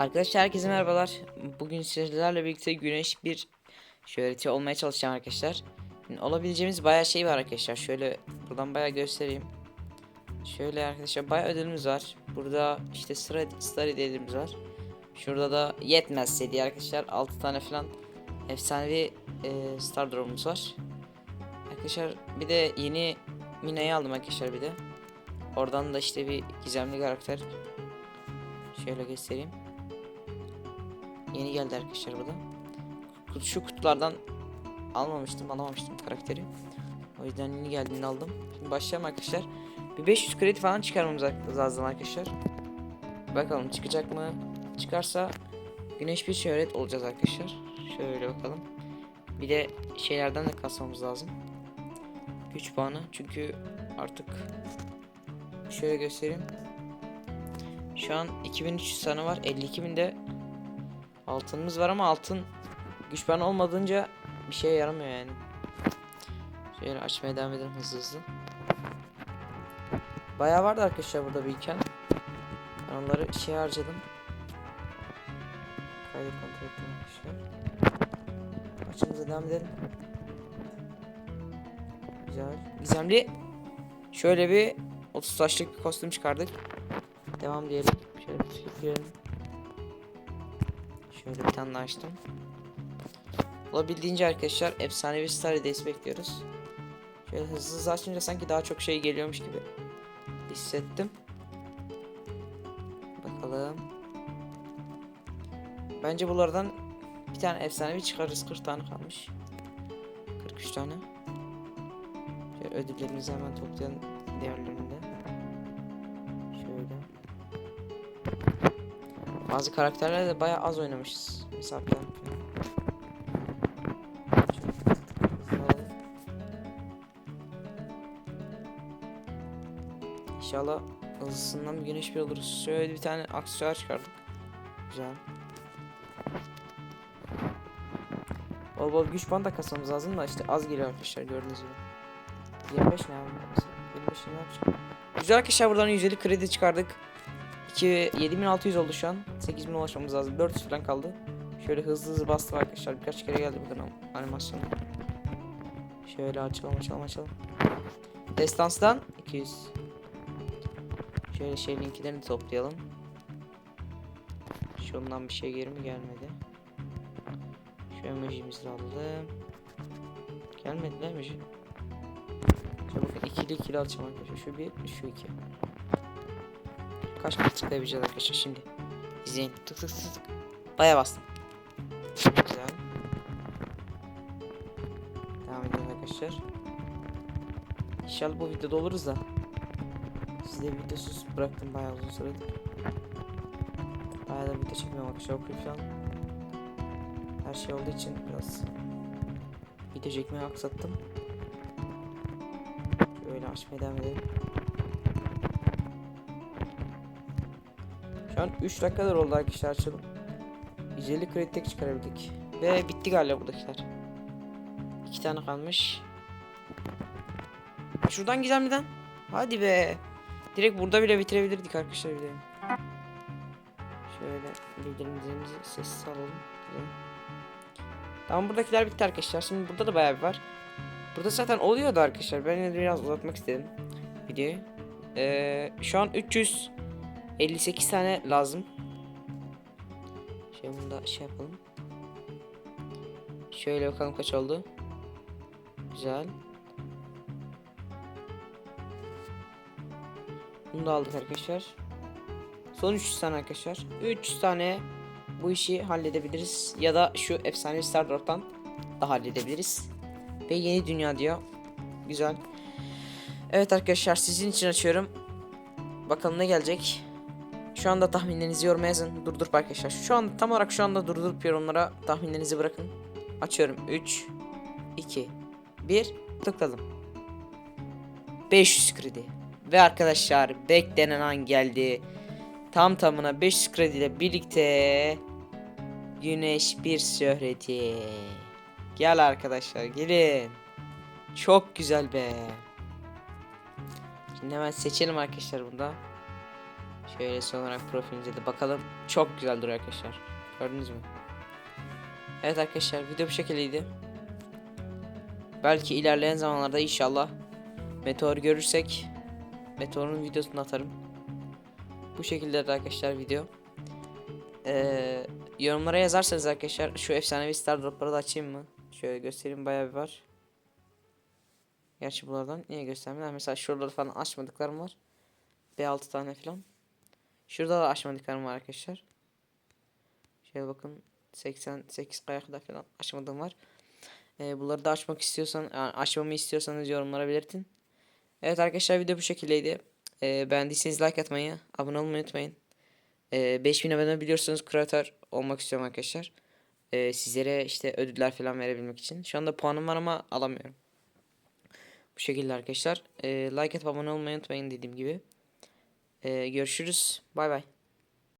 Arkadaşlar herkese merhabalar. Bugün sizlerle birlikte güneş bir şöhreti olmaya çalışacağım arkadaşlar. Şimdi olabileceğimiz bayağı şey var arkadaşlar. Şöyle buradan bayağı göstereyim. Şöyle arkadaşlar bayağı ödülümüz var. Burada işte sıra star hediyelerimiz var. Şurada da yetmezse diye arkadaşlar 6 tane falan efsanevi e, star drop'umuz var. Arkadaşlar bir de yeni Mina'yı aldım arkadaşlar bir de. Oradan da işte bir gizemli karakter. Şöyle göstereyim. Yeni geldi arkadaşlar burada. Kutu- Şu kutulardan almamıştım, alamamıştım karakteri. O yüzden yeni geldiğini aldım. Şimdi başlayalım arkadaşlar. Bir 500 kredi falan çıkarmamız lazım arkadaşlar. Bakalım çıkacak mı? Çıkarsa güneş bir şöhret olacağız arkadaşlar. Şöyle bakalım. Bir de şeylerden de kasmamız lazım. Güç puanı. Çünkü artık şöyle göstereyim. Şu an 2300 tane var. 52.000'de altınımız var ama altın güç puanı olmadığınca bir şeye yaramıyor yani. Şöyle açmaya devam edelim hızlı hızlı. Bayağı vardı arkadaşlar burada biriken. Ben onları şey harcadım. Kaydı kontrol ettim arkadaşlar. Açımıza devam edelim. Güzel. Gizemli. Şöyle bir 30 taşlık bir kostüm çıkardık. Devam diyelim. Şöyle bir girelim. Şöyle bir tane açtım. Olabildiğince arkadaşlar efsanevi star bekliyoruz. Şöyle hızlı hızlı açınca sanki daha çok şey geliyormuş gibi hissettim. Bakalım. Bence bunlardan bir tane efsanevi çıkarırız. 40 tane kalmış. 43 tane. Şöyle ödüllerimizi hemen toplayalım diğerlerinde. Bazı karakterler de bayağı az oynamışız. Mesela ben. İnşallah hızlısından bir güneş bir oluruz. Şöyle bir tane aksesuar çıkardık. Güzel. Bol bol güç puanı da kasmamız lazım da işte az geliyor arkadaşlar gördüğünüz gibi. 25 ne abi? 25 ne yapacağım? Güzel arkadaşlar buradan 150 kredi çıkardık. 2 7600 oldu şu an. 8000 ulaşmamız lazım. 400 falan kaldı. Şöyle hızlı hızlı bastım arkadaşlar. Birkaç kere geldi buradan am- animasyon. Şöyle açalım açalım açalım. Destans'tan 200. Şöyle şey linklerini toplayalım. Şundan bir şey geri mi gelmedi? Şu emojimizi alalım. Gelmedi lan emoji. Şöyle bakın ikili ikili açacağım arkadaşlar. Şu bir, şu iki. Kaç kere tıklayabileceğiz arkadaşlar şimdi. İzleyin. Tık tık tık tık. Baya bastım. Güzel. Devam ediyoruz arkadaşlar. İnşallah bu videoda oluruz da. Size videosuz bıraktım bayağı uzun süredir. Bayağı da video çekmiyorum arkadaşlar okuyup falan. Her şey olduğu için biraz video çekmeyi aksattım. Şöyle açmaya devam edelim. An 3 dakikadır oldu arkadaşlar açalım. 150 kredi tek çıkarabildik. Ve bitti galiba buradakiler. 2 tane kalmış. Şuradan gizemliden. Hadi be. Direkt burada bile bitirebilirdik arkadaşlar videoyu. Şöyle bildirimlerimizi sessiz alalım. Güzel. Tamam buradakiler bitti arkadaşlar. Şimdi burada da bayağı bir var. Burada zaten oluyordu arkadaşlar. Ben yine biraz uzatmak istedim videoyu. Ee, şu an 358 tane lazım. Şöyle bunu da şey yapalım. Şöyle bakalım kaç oldu. Güzel. Bunu da aldık arkadaşlar. Son 300 tane arkadaşlar. 300 tane bu işi halledebiliriz. Ya da şu efsane Star Drop'tan da halledebiliriz. Ve yeni dünya diyor. Güzel. Evet arkadaşlar sizin için açıyorum. Bakalım ne gelecek. Şu anda tahminlerinizi yoruma yazın. Durdurup arkadaşlar. Şu an tam olarak şu anda durdurup yorumlara tahminlerinizi bırakın. Açıyorum. 3 2 1 tıkladım. 500 kredi. Ve arkadaşlar beklenen an geldi. Tam tamına 500 kredi ile birlikte Güneş bir şöhreti. Gel arkadaşlar gelin. Çok güzel be. Şimdi hemen seçelim arkadaşlar bunda. Şöyle son olarak profilinize de bakalım. Çok güzel duruyor arkadaşlar. Gördünüz mü? Evet arkadaşlar video bu şekildeydi. Belki ilerleyen zamanlarda inşallah meteor görürsek meteorun videosunu atarım. Bu şekilde de arkadaşlar video. Ee, yorumlara yazarsanız arkadaşlar şu efsanevi star dropları da açayım mı? Şöyle göstereyim bayağı bir var. Gerçi buralardan niye göstermiyorlar? Mesela şuraları falan açmadıklarım var. B6 tane falan. Şurada da açmadıklarım var arkadaşlar. Şöyle bakın 88 kaya kadar falan açmadığım var. Ee, bunları da açmak istiyorsan yani açmamı istiyorsanız yorumlara belirtin. Evet arkadaşlar video bu şekildeydi. Ee, beğendiyseniz like atmayı, abone olmayı unutmayın. Ee, 5000 abone biliyorsunuz kreatör olmak istiyorum arkadaşlar. Ee, sizlere işte ödüller falan verebilmek için. Şu anda puanım var ama alamıyorum. Bu şekilde arkadaşlar. Ee, like atıp abone olmayı unutmayın dediğim gibi. Ee, görüşürüz. Bay bay.